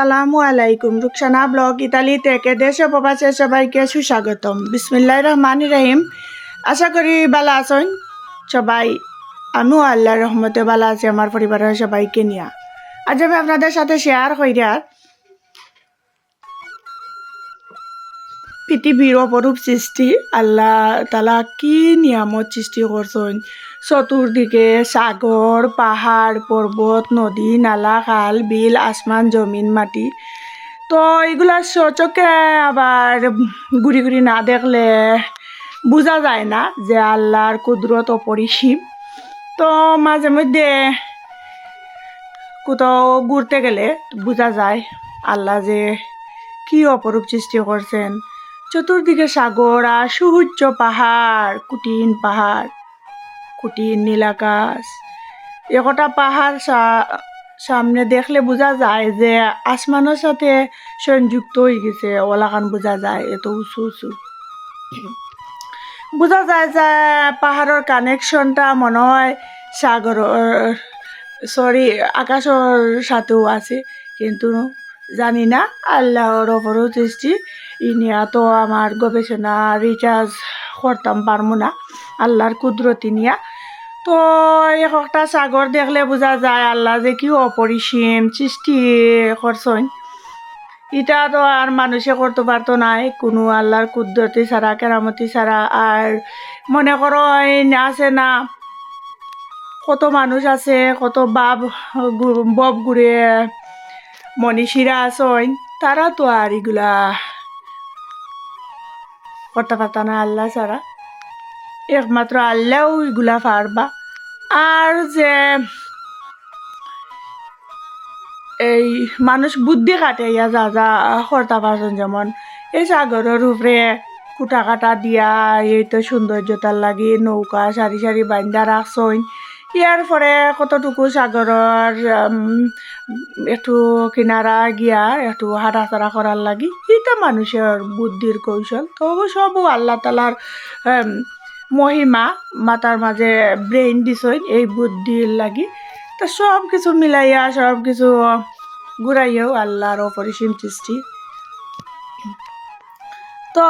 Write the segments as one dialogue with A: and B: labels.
A: সালামু আলাইকুম। Rukhsana blog Italy থেকে দেশে প্রবাসে সবাইকে সুস্বাগতম। বিসমিল্লাহ রহমান রহিম। আশা করি বালা আছেন সবাই। আমিও আল্লাহ রহমতে বালা আছি, আমার পরিবারের সবাইকে নিয়া। আজ আমি আপনাদের সাথে শেয়ার কইরা পৃথিবীর অপরূপ সৃষ্টি, আল্লাহ তালা কি নিয়ামত সৃষ্টি করছেন চতুর্দিকে সাগর পাহাড় পর্বত নদী, নালা, খাল, বিল, আসমান, জমিন, মাটি। তো এগুলা চোখে আবার ঘুরি ঘুরি না দেখলে বোঝা যায় না যে আল্লাহর কুদরত অপরিসীম তো মাঝে মধ্যে কোথাও ঘুরতে গেলে বোঝা যায় আল্লাহ যে কি অপরূপ সৃষ্টি করছেন চতুর্দিকে সাগর আর সুউচ্চ পাহাড়, কুটিন পাহাড়, কুটিন নীলাকাশ। একটা পাহাড় সামনে দেখলে বোঝা যায় যে আসমানের সাথে সংযুক্ত হয়ে গেছে। ওলাখান বোঝা যায়, এত উঁচু উঁচু। বোঝা যায় যে পাহাড়ের কানেকশনটা মনে হয় সাগরের সরি আকাশের সাথেও আছে, কিন্তু জানি না, আল্লাহর ওপরও সৃষ্টি। ইনিয়া তো আমার গবেষণা রিচার্জ করতাম পারব না, আল্লাহর কুদরতি নিয়া। তো একটা সাগর দেখলে বোঝা যায় আল্লাহ যে কি অপরিসীম সৃষ্টি করছেন। এটা তো আর মানুষে করতে পারতো নাই কোনো আল্লাহর কুদরতি ছাড়া, কেরামতি ছাড়া। আর মনে করো আছে না, কত মানুষ আছে, কত গু- বব ঘুরে মনীষীরা আছেন, তারা তো আর এগুলা করতে পারত না আল্লাহ ছাড়া। একমাত্র আল্লাহ এগুলা পারবা। আর যে এই মানুষ বুদ্ধি কাটাইয়া যা যা করতে পারছেন যেমন, এই সাগরের উপরে কুটা কাটা দিয়া এই তো সৌন্দর্যতার লাগি নৌকা সারি সারি বান্ধা রাখছইন ইয়ার পরে কতটুকু সাগরের একটু কিনারা গিয়া একটু হাঁটাচড়া করার লাগি এটা মানুষের বুদ্ধির কৌশল। তো সব আল্লাহ তালার মহিমা মাতার মাঝে ব্রেইন দিছইন, এই বুদ্ধির লাগি। তো সব কিছু মিলাইয়া, সব কিছু ঘুরাইয়াও আল্লাহর অপরিসীম সৃষ্টি। তো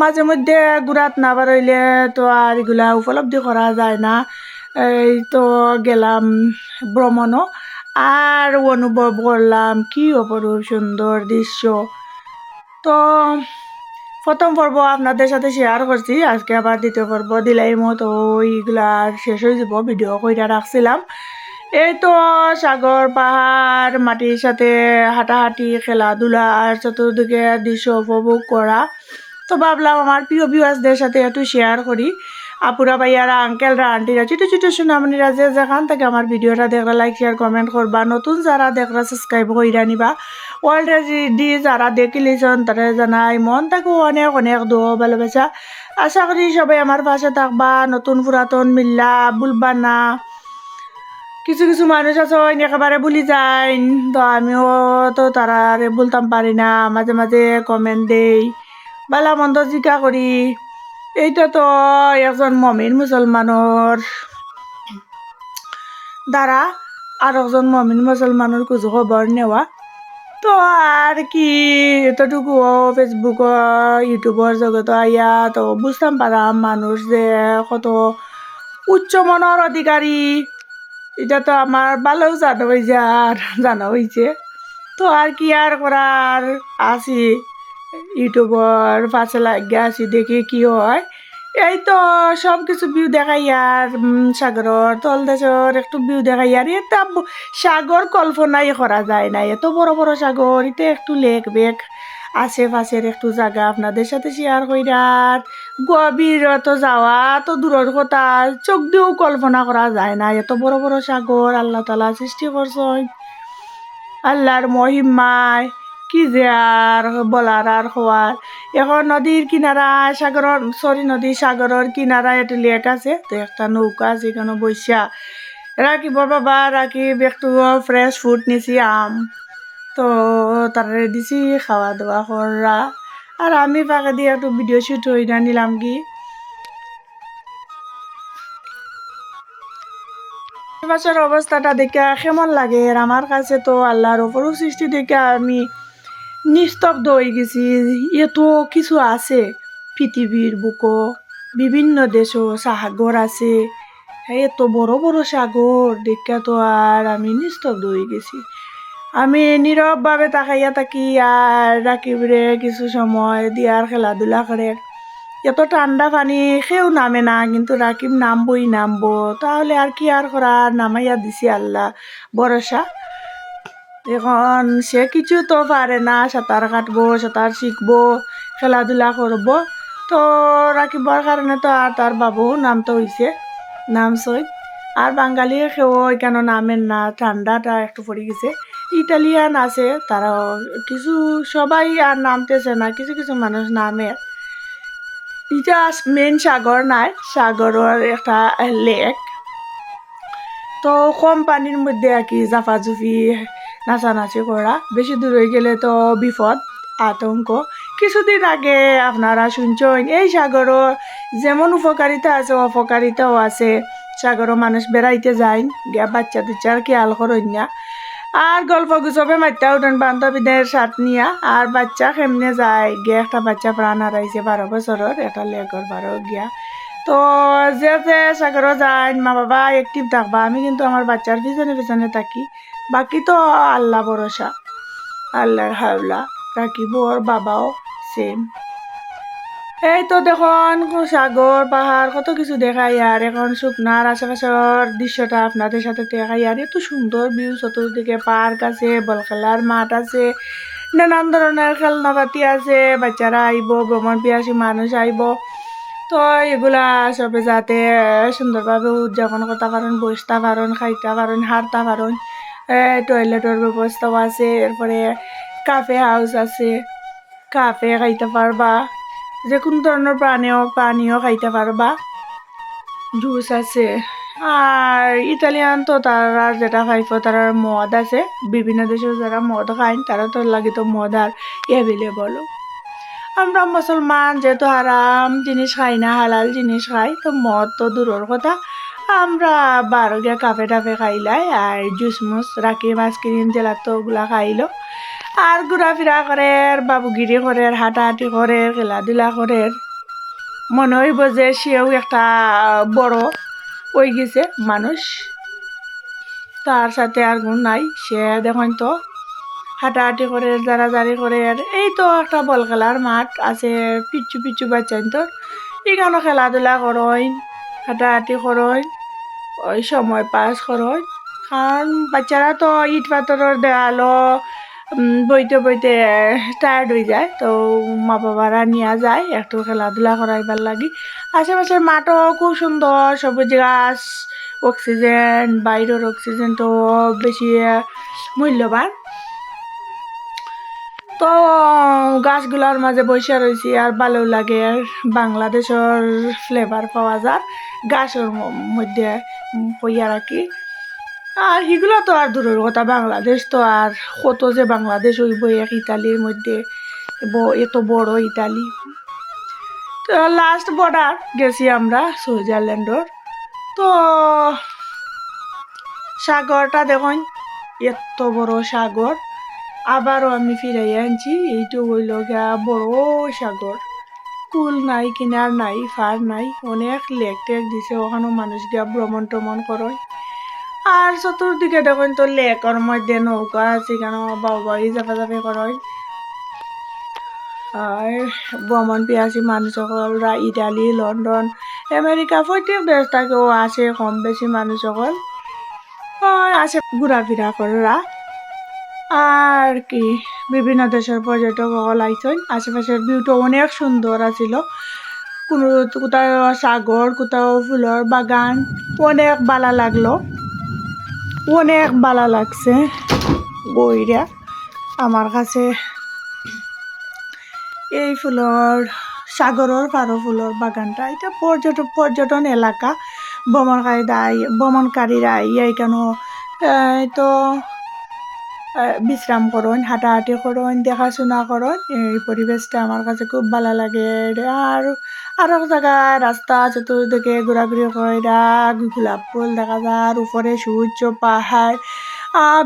A: মাঝে মধ্যে ঘুরাত না তো আর এগুলা উপলব্ধি করা যায় না। এই তো গেলাম ভ্রমণও। আর অনুভব করলাম কি অপরূপ সুন্দর দৃশ্য। তো প্রথম পর্ব আপনাদের সাথে শেয়ার করছি। আজকে আবার দ্বিতীয় পর্ব দিলাই মতো আর শেষ হয়ে যাব। ভিডিও কইরা রাখছিলাম। এই তো সাগর, পাহাড়, মাটির সাথে হাঁটাহাঁটি, খেলাধুলা আর চতুর্দিকে দৃশ্য উপভোগ করা। তো ভাবলাম আমার প্রিয় ভিউয়ার্সদের সাথে একটু শেয়ার করি। আপুরা ভাইয়ারা আঙ্কেলরা আন্টিরা ছোটো ছোটো সোনামণিরা যে যেখান থেকে আমার ভিডিওটা দেখরা লাইক শেয়ার কমেন্ট করবা। নতুন যারা দেখরা সাবস্ক্রাইব কইরা নিবা। অলরেডি যারা দেখিলেছেন, তারা জানাই, মন তাকে অনেক অনেক দো ভালোবাসা। আশা করি সবাই আমার পাশে থাকবা। নতুন পুরাতন মিল্লা ভুলবা না কিছু কিছু মানুষ আছে একেবারে ভুলি যায় তো আমিও তো তারারে বলতাম পারি না। মাঝে মাঝে কমেন্ট দেই। বালা মন্দ জিকা করি। এইটা তো একজন মমিন মুসলমানের দ্বারা আর একজন মমিন মুসলমানের কুজু খবর নেওয়া। তো আর কি, এতটুকু ফেসবুক ইউটিউবর জগত আইয়া তো বুঝতাম পারাম মানুষ যে কত উচ্চ মনের অধিকারী এটা তো আমার ভালোও জানা হয়েছে আর জানা হয়েছে তো আর কি আর করার আছি। ইউটিউবর পাশে লাগিয়ে আছি দেখি কি হয়। এই তো সব কিছু ভিউ দেখাই আর তল দেশর একটু ভিউ দেখাই আর এটা সাগর কল্পনাই করা যায় না। এত বড় বড় সাগর এটা একটু লেক বেক, আশেপাশের একটু জায়গা আপনাদের সাথে শেয়ার কইরার গভীরত যাওয়া তো দূরের কথা, চোখ দিয়েও কল্পনা করা যায় না। এত বড় বড় সাগর, আল্লাহ তালা সৃষ্টি করছেন। আল্লাহর মহিমায় কি যে আর বলার আর হওয়ার। এখন নদীর কিনারা সাগরের সরি নদী সাগরের কিনারা এটা লেক আছে, তো একটা নৌকা আছে এখানে বৈশা রাখিব বাবা রাখিব একটু ফ্রেশ ফুড নিছি, আম। তো তারে দিছি খাওয়া দাওয়া করা আর আমি ফাঁকে দিয়ে একটু ভিডিও শুট হয়ে না নিলাম কি? আশেপাশের অবস্থাটা দেখে কেমন লাগে আমার কাছে তো আল্লাহর অপরূপ সৃষ্টি দেখে আমি নিস্তব্ধ হয়ে গেছি। এত কিছু আছে। পৃথিবীর বুকো, বিভিন্ন দেশও সাগর আছে। এত বড় বড় সাগর, দেখে তো আর আমি নিস্তব্ধ হয়ে গেছি। আমি নীরবভাবে তাকাইয়া থাকি আর রাকিবরে কিছু সময় দিয়ার খেলাধুলা করে। এত ঠান্ডা পানি, সেও নামে না, কিন্তু রাকিব নামবই নামবো। তাহলে আর কি আর করা নামাইয়া দিছি আল্লাহ। ভরসা? এখন সে কিছু তো পারে না, সাঁতার কাটবো, সাঁতার শিখব, খেলাধুলা করব। তো রাখিবার কারণে তো আর তার বাবু নামতে হইছে নামছই আর বাঙালি কেউ কেন নামেন না, ঠান্ডাটা একটু পড়ে গেছে। ইটালিয়ান আছে তারাও কিছু সবাই আর নামতেছে না, কিছু কিছু মানুষ নামে। এটা মেন সাগর নাই, সাগরের একটা লেক তো কম পানির মধ্যে আর কি জাফাজুফি নাচানাচি করা। বেশি দূর গেলে তো বিপদ, আতঙ্ক। কিছুদিন আগে আপনারা শুনছেন এই সাগরও যেমন উপকারিতা আছে, অপকারিতাও আছে। সাগরও মানুষ বেড়াইতে যায়, গিয়া বাচ্চা দুচ্চার খেয়াল করেন না। আর গল্প গুজবে মাত্রা উঠেন বান্ধবীদের সাথ নিয়া। আর বাচ্চা কেমনে যায়, গিয়ে একটা বাচ্চা প্রাণ হারাইছে বারো বছরের, এটা লেগর বারো গিয়া। তো যে যে সাগরও যায় মা বাবা অ্যাক্টিভ থাকবা, আমি কিন্তু আমার বাচ্চার পিছনে পিছনে থাকি। বাকি তো আল্লাহ ভরসা। আল্লাহর হাওলা রাখিব ওর বাবাও সেম এই তো দেখুন, সাগর, পাহাড়, কত কিছু দেখাই আর এখন শুকনার আশেপাশের দৃশ্যটা আপনাদের সাথে দেখাই আর এত সুন্দর ভিউ চতুর্দিকে পার্ক আছে বল খেলার মাঠ আছে, নানান ধরনের খেলনাপাতি আছে, বাচ্চারা আইব, ভ্রমণ পিয়াসী মানুষ আইব। তো এগুলা সবে যাতে সুন্দরভাবে উদযাপন করতে পারেন, বসতে পারেন, খাইতে পারেন, হাঁটতে পারেন। টয়লেটের ব্যবস্থাও আছে, এরপরে কাফে হাউস আছে। কাফে খাইতে পারবা যে কোনো ধরনের পানীয় পানীয় খাইতে পারবা। জুস আছে। আর ইটালিয়ান তো তারা যেটা খাইব তারা মদ আছে। বিভিন্ন দেশে যারা মদ খায়, তারা তো লাগে তো মদ আর অ্যাভেলেবল আমরা মুসলমান, যেহেতু হারাম জিনিস খাই না, হালাল জিনিস খাই, তো মদ তো দূরের কথা। আমরা বারো গিয়া কাফে টাফে খাইলাই, আর জুস মুস রাখি মাছ কিনিন জেলাতো ওগুলা খাইলো। আর ঘোরাফেরা করে বাবুগিরি করে হাঁটাহাঁটি করে খেলাধুলা করে। মনে হইব যে সেও একটা বড় হয়ে গেছে মানুষ। তার সাথে আর গুণ নাই, সে দেখুন তো, হাঁটাহাঁটি করে জারি করে এই তো একটা বল খেলার মাঠ আছে, পিচ্ছু পিচ্ছু বাচ্চান তো। এখানে খেলাধুলা করইন হাঁটাহাঁটি করইন ওই সময় পাস খরচ কারণ বাচ্চারা তো ইট পাথরের দেওয়ালো বইতে বইতে টায়ার্ড হয়ে যায়। তো মা বাবারা নিয়ে যায় একটু খেলাধুলা করাইবার লাগি। আশেপাশের মাঠও খুব সুন্দর, সবুজ গাছ অক্সিজেন বাইরের অক্সিজেন তো বেশি মূল্যবান। তো, গাছগুলোর মাঝে বসে রয়েছি, আর ভালো লাগে বাংলাদেশের ফ্লেভার পাওয়া যায়, গাছের মধ্যে হইয়া রাখি। আর এগুলো তো আর দূরের কথা, বাংলাদেশ তো আর কত যে বাংলাদেশ হইব, এক ইতালির মধ্যে এত বড় ইতালি। তো লাস্ট বর্ডার গেছি আমরা, সুইজারল্যান্ডর। তো, সাগরটা দেখুন, এত বড় সাগর। আবারও আমি ফিরাই আনছি। এইটু হইল গা বড় সাগর। কুল নাই, কিনার নাই ফার নাই, অনেক লেক টেক দিছে, ওখানেও মানুষ গিয়া ভ্রমণ টমন করয় আর চতুর্দিকে দেখুন তো লেকর মধ্যে নৌকা আছে কেন বাউবাই জাফাজাফি করয় আর ভ্রমণ পিয়াসী মানুষ সকলরা ইটালি, লন্ডন, আমেরিকা, প্রত্যেক দেশ থেকেও আসে, কম বেশি মানুষ সকল আসে ঘোরাফেরা করা আর কি, বিভিন্ন দেশের পর্যটক সকল আশেপাশের ভিউটা অনেক সুন্দর আছিল। কোনো কোথাও সাগর, কোথাও ফুলের বাগান, অনেক বালা লাগল। অনেক বালা লাগছে বইরা। আমার কাছে এই ফুলর, সাগরের পারো ফুলর বাগানটা। এটা পর্যটন পর্যটন এলাকা। ভ্রমণকারীরা ভ্রমণকারীরা কেন তো বিশ্রাম করুন, হাঁটাহাঁটি করুন, দেখাশোনা করুন। এই পরিবেশটা আমার কাছে খুব ভালো লাগে আর আর এক জায়গায় রাস্তা চতুর্দিকে ঘোরাঘুরি কইরা গোলাপ ফুল দেখা যায় উপরে সূর্য, পাহাড়।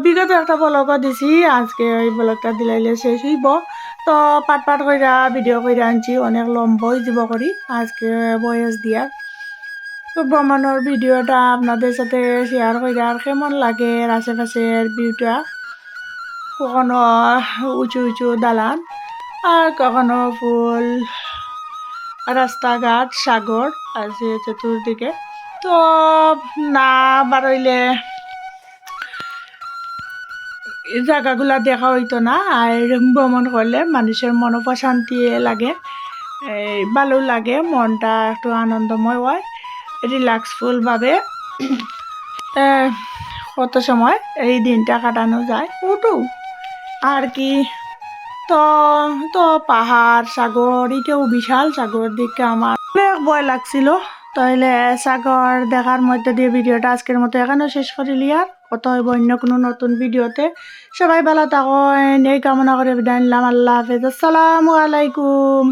A: বিগত একটা ব্লগও দিছি, আজকে ওই ব্লগটা দিলাইলে শেষ হইব। তো পাট পাট কইরা ভিডিও কইরা আনছি, অনেক লম্বা হয়ে যাব করি, আজকে বয়স দিয়া। তো ভ্রমণের ভিডিওটা আপনাদের সাথে শেয়ার কইরা আর কেমন লাগে আশেপাশের ভিউটা কখনো উঁচু উঁচু দালান আর কখনো ফুল, রাস্তাঘাট, সাগর আছে চতুর্দিকে। তো না বারইলে এই জায়গাগুলা দেখা হইতো না। আর ভ্রমণ করলে মানুষের মন প্রশান্তি লাগে, এই ভালো লাগে, মনটা একটু আনন্দময় হয় রিল্যাক্সফুলভাবে কত সময় এই দিনটা কাটানো যায়? ওটু আর কি? তো তো পাহাড়, সাগর, এটাও বিশাল সাগর দিকে আমার অনেক ভয় লাগছিল। তাইলে সাগর দেখার মধ্যে দিয়ে ভিডিওটা আজকের মতো এখানেও শেষ করিলি আর। কত হইব অন্য কোনো নতুন ভিডিওতে। সবাই ভালো থাকেন এই কামনা করে বিদায় নিলাম। আল্লাহ হাফেজ। আসসালামু আলাইকুম।